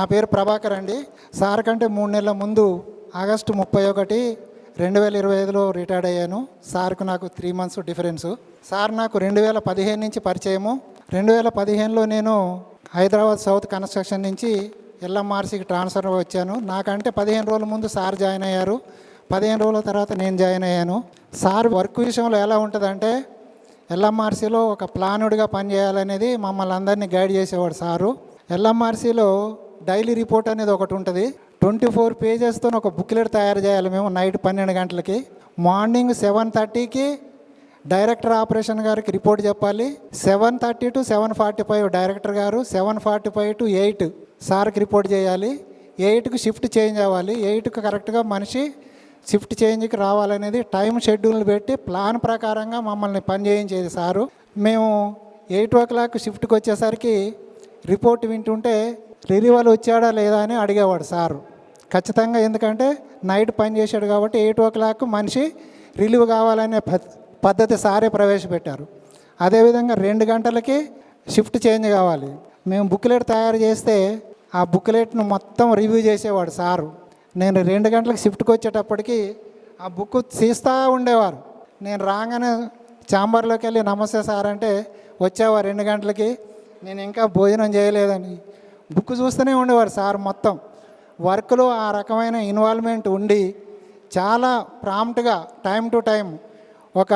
నా పేరు ప్రభాకర్ అండి. సార్ కంటే మూడు నెలల ముందు ఆగస్టు ముప్పై ఒకటి రెండు వేల ఇరవై ఐదులో రిటైర్డ్ అయ్యాను. సార్కు నాకు త్రీ మంత్స్ డిఫరెన్స్. సార్ నాకు రెండు వేల పదిహేను నుంచి పరిచయము. రెండు వేల పదిహేనులో నేను హైదరాబాద్ సౌత్ కన్స్ట్రక్షన్ నుంచి ఎల్ఎంఆర్సీకి ట్రాన్స్ఫర్ వచ్చాను. నాకంటే పదిహేను రోజుల ముందు సార్ జాయిన్ అయ్యారు. పదిహేను రోజుల తర్వాత నేను జాయిన్ అయ్యాను. సార్ వర్క్ విషయంలో ఎలా ఉంటుందంటే ఎల్ఎంఆర్సీలో ఒక ప్లానుడ్గా పనిచేయాలనేది మమ్మల్ని అందరినీ గైడ్ చేసేవాడు సారు. ఎల్ఎంఆర్సీలో డైలీ రిపోర్ట్ అనేది ఒకటి ఉంటుంది. ట్వంటీ ఫోర్ పేజెస్తో ఒక బుక్లెట్ తయారు చేయాలి మేము నైట్ పన్నెండు గంటలకి. మార్నింగ్ సెవెన్ థర్టీకి డైరెక్టర్ ఆపరేషన్ గారికి రిపోర్ట్ చెప్పాలి. Seven thirty to seven forty five director గారు seven forty five to eight సార్కి రిపోర్ట్ చేయాలి. ఎయిట్కి షిఫ్ట్ చేంజ్ అవ్వాలి. ఎయిట్కి కరెక్ట్గా మనిషి షిఫ్ట్ చేంజ్కి రావాలనేది టైం షెడ్యూల్ పెట్టి ప్లాన్ ప్రకారంగా మమ్మల్ని పని చేయించేది సారు. మేము ఎయిట్ ఓ క్లాక్ షిఫ్ట్కి వచ్చేసరికి రిపోర్ట్ వింటుంటే రిలీవల్ వచ్చాడా లేదా అని అడిగేవాడు సారు. ఖచ్చితంగా ఎందుకంటే నైట్ పని చేశాడు కాబట్టి ఎయిట్ ఓ క్లాక్ మనిషి రిలీవ్ కావాలనే పద్ధతి సారే ప్రవేశపెట్టారు. అదేవిధంగా రెండు గంటలకి షిఫ్ట్ చేంజ్ కావాలి. మేము బుక్లెట్ తయారు చేస్తే ఆ బుక్లెట్ను మొత్తం రివ్యూ చేసేవాడు సారు. నేను రెండు గంటలకు షిఫ్ట్కి వచ్చేటప్పటికి ఆ బుక్ తీస్తూ ఉండేవారు. నేను రాగానే చాంబర్లోకి వెళ్ళి నమస్తే సార్ అంటే వచ్చేవారు రెండు గంటలకి. నేను ఇంకా భోజనం చేయలేదని. బుక్ చూస్తూనే ఉండేవారు సార్ మొత్తం. వర్క్లో ఆ రకమైన ఇన్వాల్వ్మెంట్ ఉండి చాలా ప్రాంప్ట్గా టైం టు టైం ఒక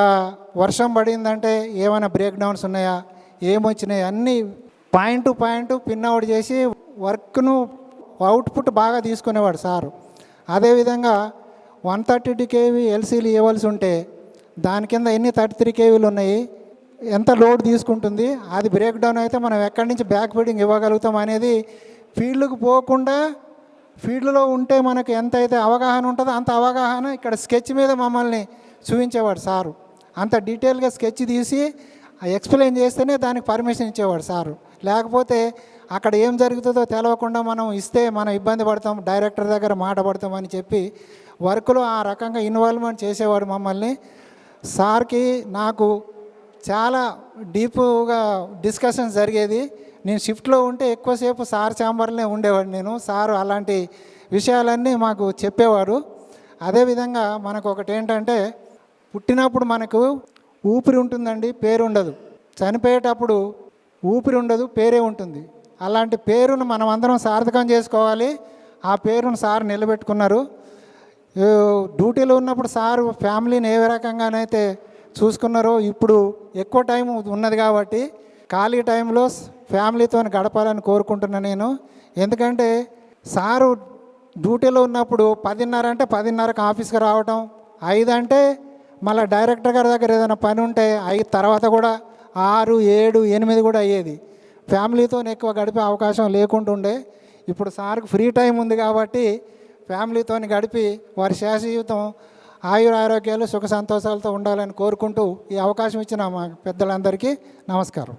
వర్షం పడిందంటే ఏమైనా బ్రేక్ డౌన్స్ ఉన్నాయా ఏమొచ్చినాయి అన్నీ point to point pin out చేసి వర్క్ను అవుట్పుట్ బాగా తీసుకునేవాడు సారు. అదేవిధంగా వన్ థర్టీ టూ కేవీ ఎల్సీలు ఇవ్వాల్సి ఉంటే దాని కింద ఎన్ని థర్టీ త్రీ కేవీలు ఉన్నాయి ఎంత లోడ్ తీసుకుంటుంది అది బ్రేక్ డౌన్ అయితే మనం ఎక్కడి నుంచి బ్యాక్ ఫీడింగ్ ఇవ్వగలుగుతాం అనేది ఫీల్డ్కు పోకుండా ఫీల్డ్లో ఉంటే మనకు ఎంత అయితే అవగాహన ఉంటుందో అంత అవగాహన ఇక్కడ స్కెచ్ మీద మమ్మల్ని చూపించేవాడు సారు. అంత డీటెయిల్గా స్కెచ్ తీసి ఎక్స్ప్లెయిన్ చేస్తేనే దానికి పర్మిషన్ ఇచ్చేవాడు సారు. లేకపోతే అక్కడ ఏం జరుగుతుందో తెలవకుండా మనం ఇస్తే మనం ఇబ్బంది పడతాం డైరెక్టర్ దగ్గర మాట అని చెప్పి వర్క్లో ఆ రకంగా ఇన్వాల్వ్మెంట్ చేసేవాడు మమ్మల్ని. సార్కి నాకు చాలా డీప్గా డిస్కషన్స్ జరిగేది. నేను షిఫ్ట్లో ఉంటే ఎక్కువసేపు సార్ ఛాంబర్లోనే ఉండేవాడు నేను. సారు అలాంటి విషయాలన్నీ మాకు చెప్పేవారు అదేవిధంగా మనకు ఒకటి ఏంటంటే పుట్టినప్పుడు మనకు ఊపిరి ఉంటుందండి పేరు ఉండదు. చనిపోయేటప్పుడు ఊపిరి ఉండదు పేరే ఉంటుంది. అలాంటి పేరును మనం అందరం సార్థకం చేసుకోవాలి. ఆ పేరును సార్ నిలబెట్టుకున్నారు. డ్యూటీలో ఉన్నప్పుడు సార్ ఫ్యామిలీని ఏ రకంగానైతే చూసుకున్నారో ఇప్పుడు ఎక్కువ టైం ఉన్నది కాబట్టి ఖాళీ టైంలో ఫ్యామిలీతో గడపాలని కోరుకుంటున్నాను నేను. ఎందుకంటే సారు డ్యూటీలో ఉన్నప్పుడు పదిన్నర అంటే పదిన్నరకు ఆఫీస్కి రావటం ఐదు అంటే మళ్ళీ డైరెక్టర్ గారి దగ్గర ఏదైనా పని ఉంటే ఐదు తర్వాత కూడా ఆరు ఏడు ఎనిమిది కూడా అయ్యేది. ఫ్యామిలీతో ఎక్కువ గడిపే అవకాశం లేకుంటుండే ఇప్పుడు సార్కి ఫ్రీ టైం ఉంది కాబట్టి ఫ్యామిలీతో గడిపి వారి శేష జీవితం ఆయుర ఆరోగ్యాలు సుఖ సంతోషాలతో ఉండాలని కోరుకుంటూ ఈ అవకాశం ఇచ్చిన మా పెద్దలందరికీ నమస్కారం.